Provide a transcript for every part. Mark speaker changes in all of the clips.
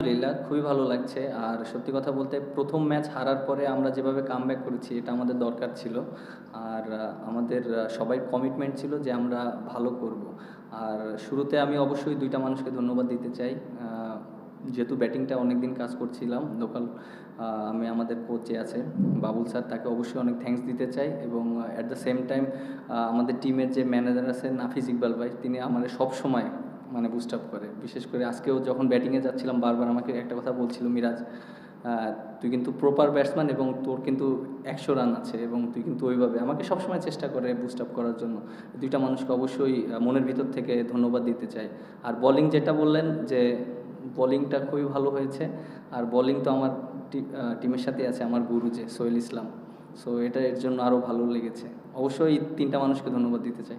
Speaker 1: আলহামদুলিল্লাহ, খুবই ভালো লাগছে। আর সত্যি কথা বলতে প্রথম ম্যাচ হারার পরে আমরা যেভাবে কাম করেছি, এটা আমাদের দরকার ছিল। আর আমাদের সবাই কমিটমেন্ট ছিল যে আমরা ভালো করব। আর শুরুতে আমি অবশ্যই দুইটা মানুষকে ধন্যবাদ দিতে চাই। যেহেতু ব্যাটিংটা অনেক দিন কাজ করছিলাম লোকাল আমি আমাদের কোচ যে আছে, বাবুল স্যার, তাকে অবশ্যই অনেক থ্যাঙ্কস দিতে চাই এবং অ্যাট দ্য সেম টাইম আমাদের টিমের যে ম্যানেজার আছে, নাফিস ইকবাল ভাই, তিনি আমাদের সব সময় মানে বুস্ট আপ করে। বিশেষ করে আজকেও যখন ব্যাটিংয়ে যাচ্ছিলাম, বারবার আমাকে একটা কথা বলছিল, মিরাজ তুই কিন্তু প্রপার ব্যাটসম্যান এবং তোর কিন্তু একশো রান আছে এবং তুই কিন্তু ওইভাবে আমাকে সবসময় চেষ্টা করে বুস্ট আপ করার জন্য। দুইটা মানুষকে অবশ্যই মনের ভিতর থেকে ধন্যবাদ দিতে চাই। আর বোলিং যেটা বললেন যে বোলিংটা খুবই ভালো হয়েছে। আর বোলিং তো আমার টিমের সাথে আছে, আমার গুরু যে, সোহেল ইসলাম। সো এটা এর জন্য আরও ভালো লেগেছে। অবশ্যই তিনটা মানুষকে ধন্যবাদ দিতে চাই।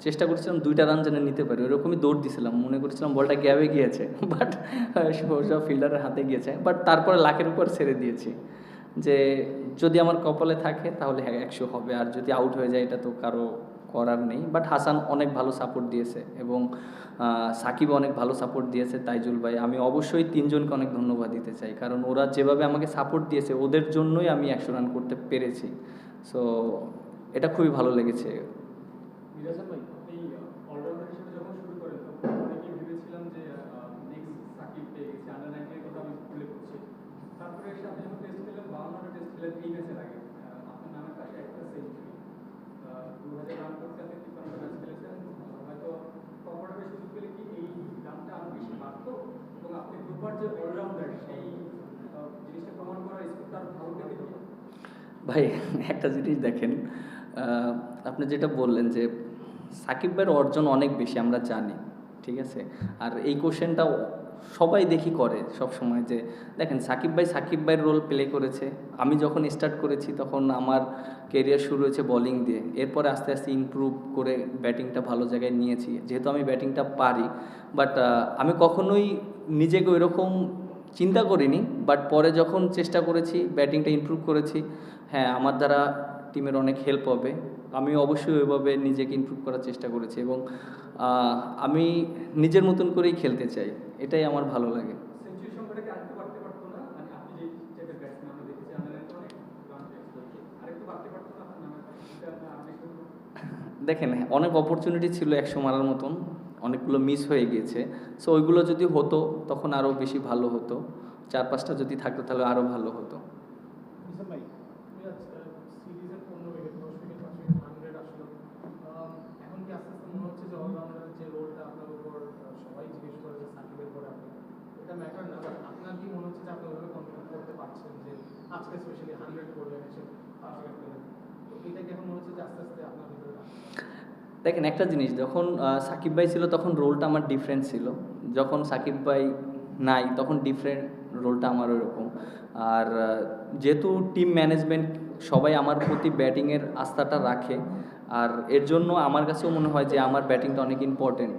Speaker 2: চেষ্টা
Speaker 1: করছিলাম দুইটা রান যেন নিতে পারি। ওরকমই দৌড় দিছিলাম। মনে করছিলাম বলটা গ্যাবে গিয়েছে বাট সোজা ফিল্ডারের হাতে গিয়েছে। বাট তারপরে লাখের উপর ছেড়ে দিয়েছি। যে যদি আমার কপালে থাকে তাহলে হ্যাঁ একশো হবে। আর যদি আউট হয়ে যায় এটা তো কারও করার নেই। বাট হাসান অনেক ভালো সাপোর্ট দিয়েছে এবং সাকিব অনেক ভালো সাপোর্ট দিয়েছে তাইজুল ভাই। আমি অবশ্যই তিনজনকে অনেক ধন্যবাদ দিতে চাই। কারণ ওরা যেভাবে আমাকে সাপোর্ট দিয়েছে, ওদের জন্যই আমি একশো রান করতে পেরেছি। সো এটা খুবই ভালো লেগেছে।
Speaker 3: মিরাজ ভাই আপনি অলরাউন্ডার হিসেবে যখন শুরু করেন তখন অনেকেই ভেবেছিলাম যে নেক্সট সাকিব পেয়ে গেছে আন্ডার নাইনটিনের কথা আমি ভুলে করছি তারপরে এসে আপনি যখন টেস্ট খেলেন বাউন্নটা টেস্ট খেলেন, এই ম্যাচের আগে আপনার নামের পাশে একটা সেঞ্চুরি দু হাজার রান করতে আপনি তিপ্পান্ন ম্যাচ খেলেছেন, হয়তো কমফোর্টেবল সুযোগ পেলে কি এই রানটা আরও বেশি বাড়তো? এবং আপনি প্রপার যে অলরাউন্ডার সেই জিনিসটা প্রমাণ করার স্কোরটা আরও ভালো
Speaker 1: ভাই, একটা জিনিস দেখেন আপনি যেটা বললেন যে সাকিব ভাইয়ের অর্জন অনেক বেশি, আমরা জানি, ঠিক আছে? আর এই কোশ্চেনটাও সবাই দেখি করে সব সময় যে, দেখেন, সাকিব ভাই সাকিব ভাইয়ের রোল প্লে করেছে। আমি যখন স্টার্ট করেছি, তখন আমার কেরিয়ার শুরু হয়েছে বোলিং দিয়ে। এরপরে আস্তে আস্তে ইমপ্রুভ করে ব্যাটিংটা ভালো জায়গায় নিয়েছি। যেহেতু আমি ব্যাটিংটা পারি বাট আমি কখনোই নিজেকে ওইরকম চিন্তা করিনি বাট পরে যখন চেষ্টা করেছি ব্যাটিংটা ইমপ্রুভ করেছি হ্যাঁ আমার দ্বারা টিমের অনেক হেল্প হবে। আমি অবশ্যই ওইভাবে নিজেকে ইমপ্রুভ করার চেষ্টা করেছি এবং আমি নিজের মতন করেই খেলতে চাই এটাই আমার ভালো লাগে।
Speaker 3: মানে আপনি যে টাইপের ব্যাটসম্যান আমরা দেখেছি আমাদের তো অনেক রান পেয়েছিল আরেকটু বাড়তে পারতো না? আপনার নামের পাশে এটা আপনার আরও বেশি হতো।
Speaker 1: দেখেন অনেক অপরচুনিটি ছিল একশো মারার মতন অনেকগুলো মিস হয়ে গিয়েছে। সো ওইগুলো যদি হতো তখন আরও বেশি ভালো হতো। চার পাঁচটা যদি থাকতো তাহলে আরও ভালো হতো
Speaker 4: মিসান ভাই মিরাজ সিরিজের পনেরো উইকেট দশ উইকেট পাঁচ উইকেট হান্ড্রেড আসলো আম, এখন কি আস্তে আস্তে মনে হচ্ছে যে অলরাউন্ডারের যে রোলটা আপনার উপর আহ, সবাই জিজ্ঞেস করে যে সাকিবের পরে আপনি এটা ম্যাটার না বাট আপনার কি মনে হচ্ছে যে আপনি ওইভাবে কনফিডেন্ট করতে পারছেন যে আজকে স্পেশালি হান্ড্রেড
Speaker 1: দেখেন, একটা জিনিস, যখন সাকিব ভাই ছিল তখন রোলটা আমার ডিফারেন্ট ছিল। যখন সাকিব ভাই নাই, তখন ডিফারেন্ট রোলটা আমার ওরকম আর যেহেতু টিম ম্যানেজমেন্ট সবাই আমার প্রতি ব্যাটিংয়ের আস্থাটা রাখে, আর এর জন্য আমার কাছেও মনে হয় যে আমার ব্যাটিংটা অনেক ইম্পর্টেন্ট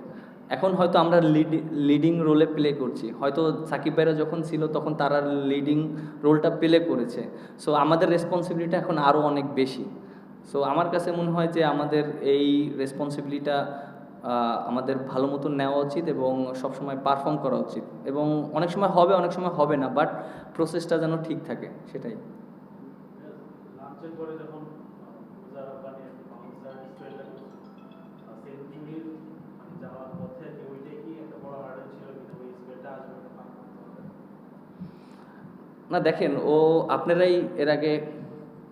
Speaker 1: এখন হয়তো আমরা লিড লিডিং রোলে প্লে করছি। হয়তো সাকিব ভাইরা যখন ছিল তখন তারা লিডিং রোলটা প্লে করেছে। সো আমাদের রেসপন্সিবিলিটি এখন আরও অনেক বেশি। সো আমার কাছে মনে হয় যে আমাদের এই রেসপন্সিবিলিটা আমাদের ভালো মতন নেওয়া উচিত এবং সবসময় পারফর্ম করা উচিত। এবং অনেক সময় হবে, অনেক সময় হবে না বাট প্রসেসটা যেন ঠিক থাকে, সেটাই।
Speaker 5: যখন যাওয়ার পথে যে ওইটাই কি একটা বড় হার্ডেল ছিল, কিন্তু ওই স্পেলটা আসবে
Speaker 1: না। দেখেন, ও আপনারাই এর আগে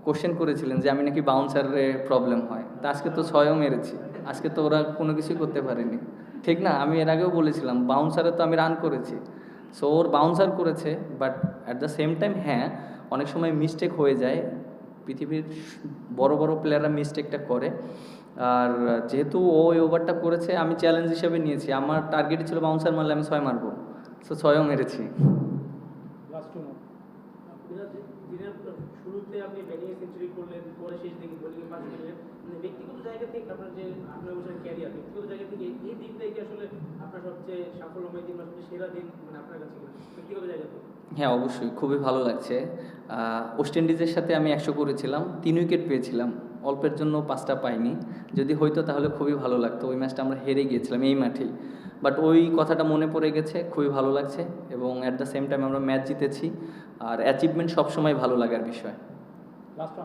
Speaker 1: কোশ্চেন করেছিলেন যে আমি নাকি বাউন্সারে প্রবলেম হয়। তা আজকে তো ছয়ও মেরেছি। আজকে তো ওরা কোনো কিছুই করতে পারেনি। ঠিক না? আমি এর আগেও বলেছিলাম বাউন্সারে তো আমি রান করেছি। সো ওর বাউন্সার করেছে but at the same time হ্যাঁ অনেক সময় মিস্টেক হয়ে যায়। পৃথিবীর বড় বড় প্লেয়াররা মিস্টেকটা করে। আর যেহেতু ও ওই ওভারটা করেছে আমি চ্যালেঞ্জ হিসেবে নিয়েছি। আমার টার্গেট ছিল বাউন্সার মারলে আমি ছয় মারবো। সো ছয়ও মেরেছি।
Speaker 6: শুরুতে আপনি ব্যাটিংয়ে
Speaker 4: সেঞ্চুরি করলেন পরে শেষ দিকে বোলিংয়ে পাঁচ দিলেন মানে ব্যক্তিগত জায়গা থেকে আপনার যে আপনার ক্যারিয়ার ব্যক্তিগত জায়গা থেকে এই আসলে আপনার সবচেয়ে সাফল্যময় দিন বা সেরা দিন মানে আপনার কাছে ব্যক্তিগত জায়গা থেকে।
Speaker 1: হ্যাঁ অবশ্যই। খুবই ভালো লাগছে। ওয়েস্ট ইন্ডিজের সাথে আমি একশো করেছিলাম তিন উইকেট পেয়েছিলাম। অল্পের জন্য পাঁচটা পাইনি। যদি হইতো তাহলে খুবই ভালো লাগতো। ওই ম্যাচটা আমরা হেরে গিয়েছিলাম এই মাঠেই। বাট ওই কথাটা মনে পড়ে গেছে, খুবই ভালো লাগছে এবং অ্যাট দ্য সেম টাইম আমরা ম্যাচ জিতেছি আর অ্যাচিভমেন্ট সবসময় ভালো লাগার বিষয়।
Speaker 5: মনে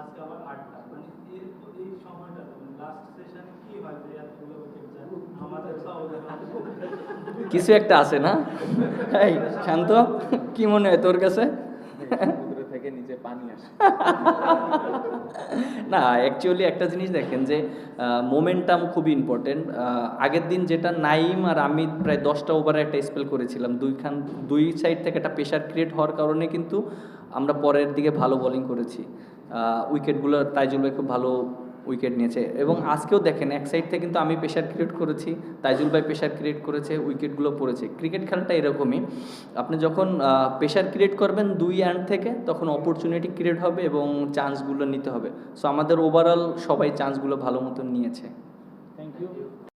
Speaker 5: আজকে আবার আটটা। মানে এই সময়টা লাস্ট সেশনে কি হয় এতগুলো উইকেট যায় আমাদের তো অবদান
Speaker 1: কিছু একটা আছে না? এই শান্ত কি মনে হয় তোর কাছে?
Speaker 6: থেকে নিচে পানি আসে।
Speaker 1: না অ্যাকচুয়ালি একটা জিনিস দেখেন যে মোমেন্টাম খুবই ইম্পর্টেন্ট আগের দিন যেটা নাইম আর আমি প্রায় দশটা ওভারে একটা স্পেল করেছিলাম। দুইখান দুই সাইড থেকে একটা প্রেশার ক্রিয়েট হওয়ার কারণে কিন্তু আমরা পরের দিকে ভালো বোলিং করেছি। উইকেটগুলো তাইজুল ভাই খুব ভালো উইকেট নিয়েছে। এবং আজকেও দেখেন, এক সাইড থেকে কিন্তু আমি প্রেশার ক্রিয়েট করেছি, তাইজুল ভাই প্রেশার ক্রিয়েট করেছে উইকেটগুলো পড়েছে। ক্রিকেট খেলাটা এরকমই। আপনি যখন প্রেশার ক্রিয়েট করবেন দুই অ্যান্ড থেকে, তখন অপরচুনিটি ক্রিয়েট হবে এবং চান্সগুলো নিতে হবে। সো আমাদের ওভারঅল সবাই চান্সগুলো ভালো মতন নিয়েছে।